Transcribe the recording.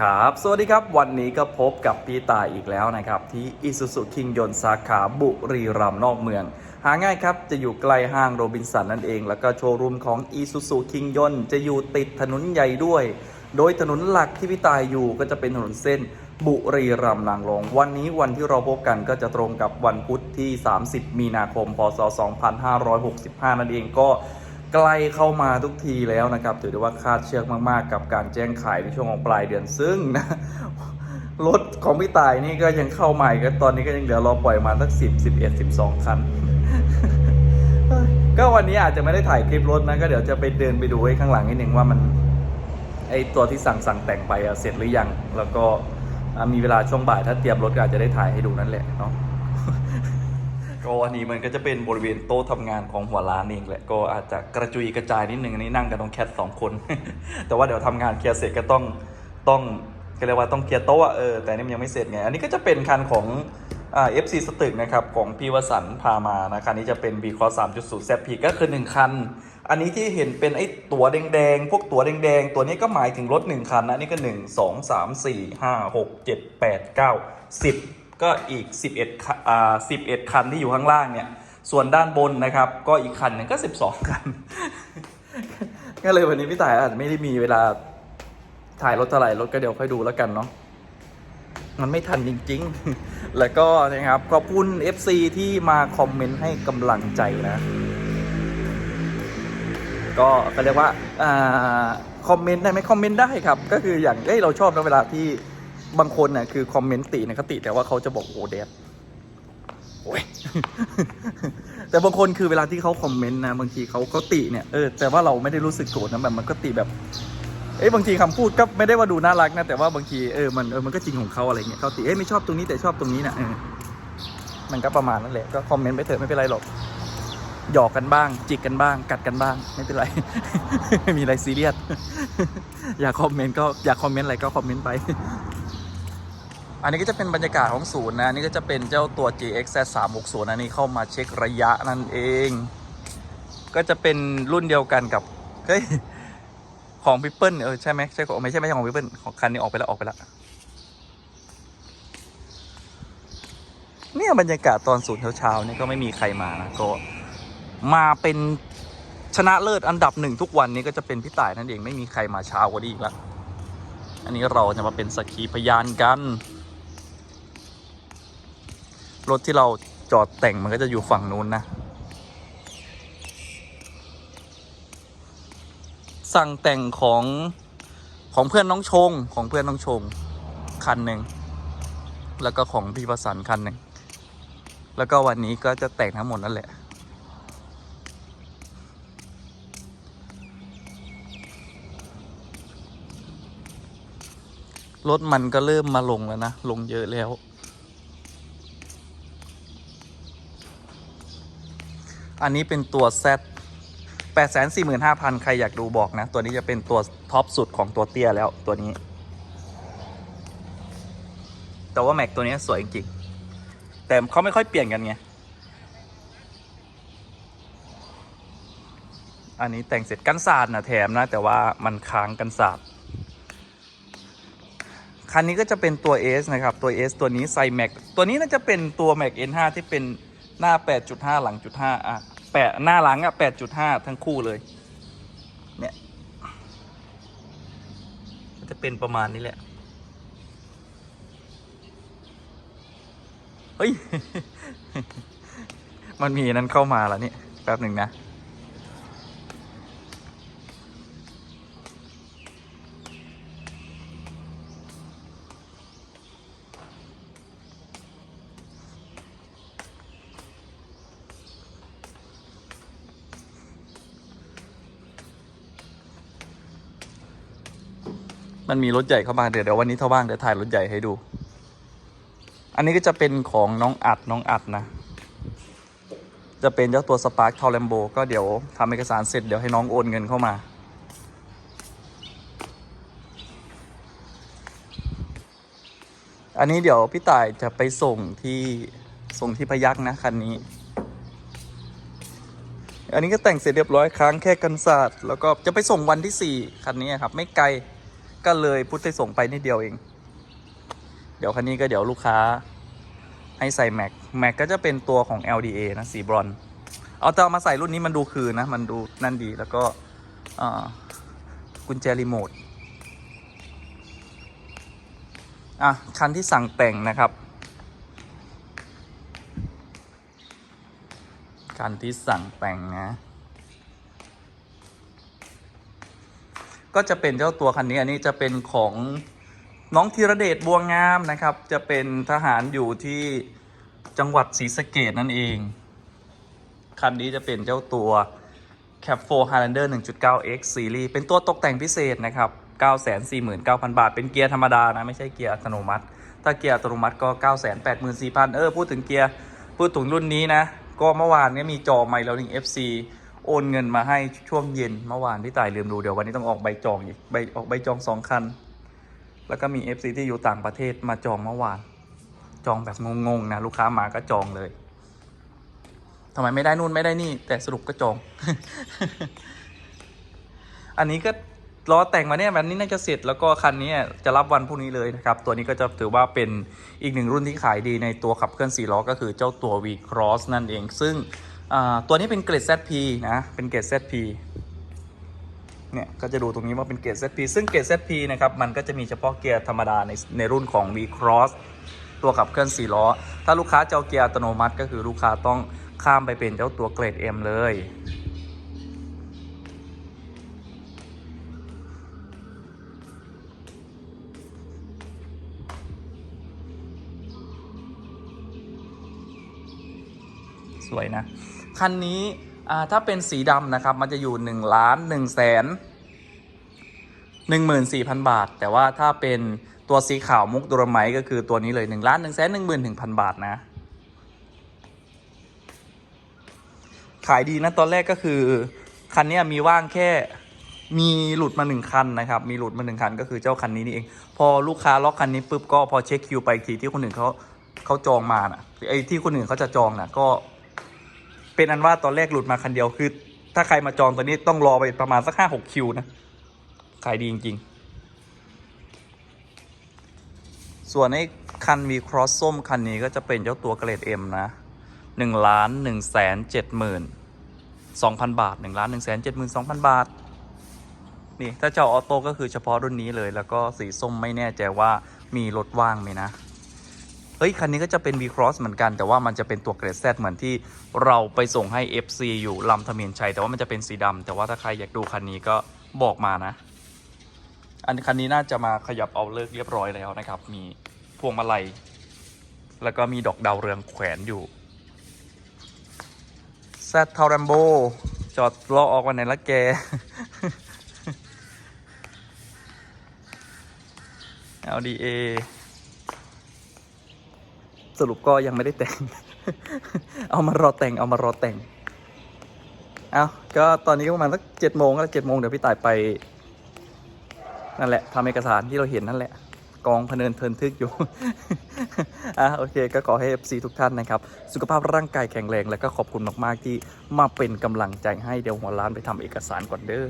ครับ สวัสดีครับ วันนี้ก็พบกับพี่ตายอีกแล้วนะครับ ที่ Isuzu คิงยนสาขาบุรีรัมย์นอกเมือง หาง่ายครับ จะอยู่ใกล้ห้างโรบินสันนั่นเอง แล้วก็โชว์รูมของ Isuzu คิงยนจะอยู่ติดถนนใหญ่ด้วย โดยถนนหลักที่พี่ตายอยู่ก็จะเป็นถนนเส้นบุรีรัมย์นางรองวันนี้วันที่เราพบกันก็จะตรงกับวันพุธที่ 30 มีนาคม พศ 2565 นั่นเองก็ ใกล้เข้ามาทุกทีแล้วนะครับ ถือได้ว่าคาดเชือกมากๆ กับการแจ้งขายในช่วงของปลายเดือนซึ่งนะรถของพี่ตายนี่ก็ยังเข้าใหม่ก็ตอนนี้ก็ยังเหลือรอปล่อยมาสักสิบสิบเอ็ดสิบสองคัน ก็วันนี้อาจจะไม่ได้ถ่ายคลิปรถนะก็เดี๋ยวจะไปเดินไปดูไอ้ข้างหลังนิดนึงว่ามันไอตัวที่สั่งสั่งแต่งไปเสร็จหรือยัง แล้วก็มีเวลาช่วงบ่ายถ้าเตรียมรถก็อาจจะได้ถ่ายให้ดูนั่นแหละเนาะ ก็อันนี้มันก็จะเป็นบริเวณโต๊ะทำงานของหัวร้านเองแหละก็อาจจะกระจุยกระจายนิดนึงอันนี้นั่งกันตรงแคทสองคน แต่ว่าเดี๋ยวทำงานเคลียร์เสร็จก็ต้องต้องก็เรียกว่าต้องเคลียร์โต๊ะเออแต่นี่มันยังไม่เสร็จไงอันนี้ก็จะเป็นคันของอ่า FC สตึกนะครับของพี่วสันต์พามานะคันนี้จะเป็น B Cross 3.0 ZP ก็คือ 1 คัน อันนี้ที่เห็นเป็นไอ้ตัวแดงๆ พวกตัวแดงๆ ตัวนี้ก็หมายถึงรถ 1 คันนะอันนี่ก็ 1 2 3 4 5 6 7 8 9 10 ก็อีก 11อ่า11 คันที่อยู่ข้างล่างเนี่ย ส่วนด้านบนนะครับ ก็อีกคันหนึงก็ 12 คัน ก็เลยวันนี้พี่ต่ายอาจจะไม่ได้มีเวลาถ่ายรถเท่าไหร่รถก็เดี๋ยวค่อยดูแล้วกันเนาะมันไม่ทันจริง ๆ แล้วก็นะครับขอบคุณ FC ที่มาคอมเมนต์ให้กำลังใจนะก็ก็เรียกว่าอ่าคอมเมนต์ได้ไหมคอมเมนต์ได้ครับ ก็คืออย่างเอ้ยเราชอบนะเวลาที่ บางคนน่ะคือคอมเมนต์ตินะเขาติแต่ว่าเขาจะบอกโอ้แดดโอ้ยแต่บางคนคือเวลาที่เขาคอมเมนต์นะบางทีเขาเขาติเนี่ยเออแต่ว่าเราไม่ได้รู้สึกโกรธนะแบบมันก็ติแบบเอ้ยบางทีคำพูดก็ไม่ได้ว่าดูน่ารักนะแต่ว่าบางทีเออมันเออมันก็จริงของเขาอะไรเงี้ยเขาติเอ้ยไม่ชอบตรงนี้แต่ชอบตรงนี้นะเออมันก็ประมาณนั่นแหละก็คอมเมนต์ไปเถอะไม่เป็นไรหรอกหยอกกันบ้าง จิกกันบ้าง กัดกันบ้าง ไม่เป็นไร ไม่มีอะไรซีเรียส อยากคอมเมนต์ก็อยากคอมเมนต์อะไรก็คอมเมนต์ไป อันนี้ก็จะเป็นบรรยากาศของศูนย์นะนี่ก็จะเป็นเจ้าตัว GX Z 3 6 0อันนี้เข้ามาเช็คระยะนั่นเอง ก็จะเป็นรุ่นเดียวกันกับเฮ้ยของพิเปิลเออใช่ไหมใช่ของไม่ใช่ไม่ใช่ของพิเปิลของคันนี้ออกไปแล้วออกไปแล้วเนี่ยบรรยากาศตอนศูนย์เช้าๆนี่ก็ไม่มีใครมานะก็มาเป็นชนะเลิศอันดับหนึ่งทุกวันนี้ก็จะเป็นพี่ต่ายนั่นเองไม่มีใครมาเช้ากว่านี้อีกล้วอันนี้เราจะมาเป็นสักขีพยานกัน รถที่เราจอดแต่งมันก็จะอยู่ฝั่งนู้นนะ สั่งแต่งของของเพื่อนน้องชงของเพื่อนน้องชงคันหนึ่งแล้วก็ของพี่ประสันคันหนึ่งแล้วก็วันนี้ก็จะแต่งทั้งหมดนั่นแหละรถมันก็เริ่มมาลงแล้วนะ ลงเยอะแล้ว อันนี้เป็นตัว Z 845,000 ใครอยากดูบอกนะ ตัวนี้จะเป็นตัวท็อปสุดของตัวเตี้ยแล้วตัวนี้ แต่ว่าแม็กตัวนี้สวยจริงๆแต่เขาไม่ค่อยเปลี่ยนกันไง อันนี้แต่งเสร็จกันศาสตร์นะแถมนะ แต่ว่ามันค้างกันศาสตร์คันนี้ก็จะเป็นตัว S นะครับ ตัว S ตัวนี้ใส่แม็กตัวนี้น่าจะเป็นตัวแม็ก N5 ที่เป็นหน้า 8.5 หลังจุด5อะ แปะหน้าหลังอะ8.5ทั้งคู่เลย เนี่ยจะเป็นประมาณนี้แหละ เฮ้ย มันมีนั้นเข้ามาแล้วนี่แป๊บหนึ่งนะ มันมีรถใหญ่เข้ามาเดี๋ยวเดี๋ยววันนี้ถ้าว่างเดี๋ยวถ่ายรถใหญ่ให้ดู อันนี้ก็จะเป็นของน้องอัดน้องอัดนะ จะเป็นเจ้าตัวสปาร์คทอร์เรมโบก็เดี๋ยวทำเอกสารเสร็จเดี๋ยวให้น้องโอนเงินเข้ามา อันนี้เดี๋ยวพี่ต่ายจะไปส่งที่ส่งที่พยักนะคันนี้อันนี้ก็แต่งเสร็จเรียบร้อยค้างแค่กันศาสตร์แล้วก็จะไปส่งวันที่สี่คันนี้ครับ ไม่ไกล ก็เลยพุทธส่งไปนิดเดียวเอง เดี๋ยวคันนี้ก็เดี๋ยวลูกค้าให้ใส่แม็กแม็กก็จะเป็นตัวของ LDA นะสีบรอน เอาแต่เอามาใส่รุ่นนี้มันดูคืนนะ มันดูนั่นดีแล้วก็กุญแจรีโมทอะ คันที่สั่งแต่งนะครับ คันที่สั่งแต่งนะ ก็จะเป็นเจ้าตัวคันนี้อันนี้จะเป็นของน้องธีรเดชบัวงามนะครับ จะเป็นทหารอยู่ที่จังหวัดศรีสะเกดนั่นเอง คันนี้จะเป็นเจ้าตัว Cap 4 Highlander 1.9 X Series เป็นตัวตกแต่งพิเศษนะครับ 949,000 บาท เป็นเกียร์ธรรมดานะ ไม่ใช่เกียร์อัตโนมัติ ถ้าเกียร์อัตโนมัติก็ 984,000 เออ พูดถึงเกียร์ พูดถึงรุ่นนี้นะ ก็เมื่อวานนี้มีจอไมล์แล้วลิง FC โอนเงินมาให้ช่วงเย็นเมื่อวานพี่ต่ายลืมดูเดี๋ยววันนี้ต้องออกใบจองอีกใบออกใบจองสองคัน แล้วก็มี FC ที่อยู่ต่างประเทศมาจองเมื่อวาน จองแบบงงๆนะลูกค้ามาก็จองเลยทำไมไม่ได้นู่นไม่ได้นี่ แต่สรุปก็จอง อันนี้ก็ล้อแต่งมาเนี่ยวันนี้น่าจะเสร็จแล้วก็คันนี้จะรับวันพรุ่งนี้เลยนะครับ ตัวนี้ก็จะถือว่าเป็นอีกหนึ่งรุ่นที่ขายดีในตัวขับเคลื่อน4ล้อก็คือเจ้าตัว V Cross นั่นเอง ซึ่ง ตัวนี้เป็นเกรด ZP นะ เป็นเกรด ZP เนี่ย ก็จะดูตรงนี้ว่าเป็นเกรด ZP ซึ่งเกรด ZP นะครับ มันก็จะมีเฉพาะเกียร์ธรรมดาในในรุ่นของ V Cross ตัวขับเคลื่อน4ล้อ ถ้าลูกค้าเจ้าเกียร์อัตโนมัติ ก็คือลูกค้าต้องข้ามไปเป็นเจ้าตัวเกรด M เลย สวยนะคันนี้ถ้าเป็นสีดำนะครับ มันจะอยู่1ล้าน1แสน14,000บาท แต่ว่าถ้าเป็นตัวสีขาวมุกดุรไมก็คือตัวนี้เลย1ล้าน1แสน11,000บาทนะขายดีนะตอนแรกก็คือ คันนี้มีว่างแค่มีหลุดมาหนึ่งคันนะครับ มีหลุดมาหนึ่งคันก็คือเจ้าคันนี้นี่เอง พอลูกค้าล็อกคันนี้ปุ๊บก็พอเช็คคิวไปอีกทีที่คนอื่นเขาเขาจองมาน่ะไอ้ที่คนอื่นเขาจะจองน่ะก็ เป็นอันว่าตอนแรกหลุดมาคันเดียวคือ ถ้าใครมาจองตัวนี้ต้องรอไปประมาณสักห้าหกคิวนะขายดีจริง ๆ ส่วนไอ้คันวีครอสส้มคันนี้ก็จะเป็นเจ้าตัวเกรดเอ็มนะหนึ่งล้านหนึ่งแสนเจ็ดหมื่นสองพันบาทหนึ่งล้านหนึ่งแสนเจ็ดหมื่นสองพันบาท นี่ ถ้าเจ้าออโต้ก็คือเฉพาะรุ่นนี้เลย แล้วก็สีส้มไม่แน่ใจว่ามีรถว่างไหมนะ ฮ้ย คันนี้ก็จะเป็น V-Cross เหมือนกัน แต่ว่ามันจะเป็นตัวเกรด Z เหมือนที่เราไปส่งให้ FC อยู่ลำธเมียนชัย แต่ว่ามันจะเป็นสีดำแต่ว่าถ้าใครอยากดูคันนี้ก็บอกมานะ อันคันนี้น่าจะมาขยับเอาเลิกเรียบร้อยแล้วนะครับ มีพวงมาลัย แล้วก็มีดอกดาวเรืองแขวนอยู่ Z ทารัมโบจอดรอออกวันไหนละแก LDA สรุปก็ยังไม่ได้แต่ง เอามารอแต่งเอามารอแต่ง เอาก็ตอนนี้ก็ประมาณสักเจ็ดโมงแล้วเจ็ดโมงเดี๋ยวพี่ต่ายไป นั่นแหละทำเอกสารที่เราเห็นนั่นแหละ กองพเนินเทินทึกอยู่ อะโอเค ก็ขอให้ FC ทุกท่านนะครับ สุขภาพร่างกายแข็งแรงแล้วก็ขอบคุณมาก ๆ ที่มาเป็นกำลังใจให้เดี๋ยวหัวร้านไปทำเอกสารก่อนเด้อ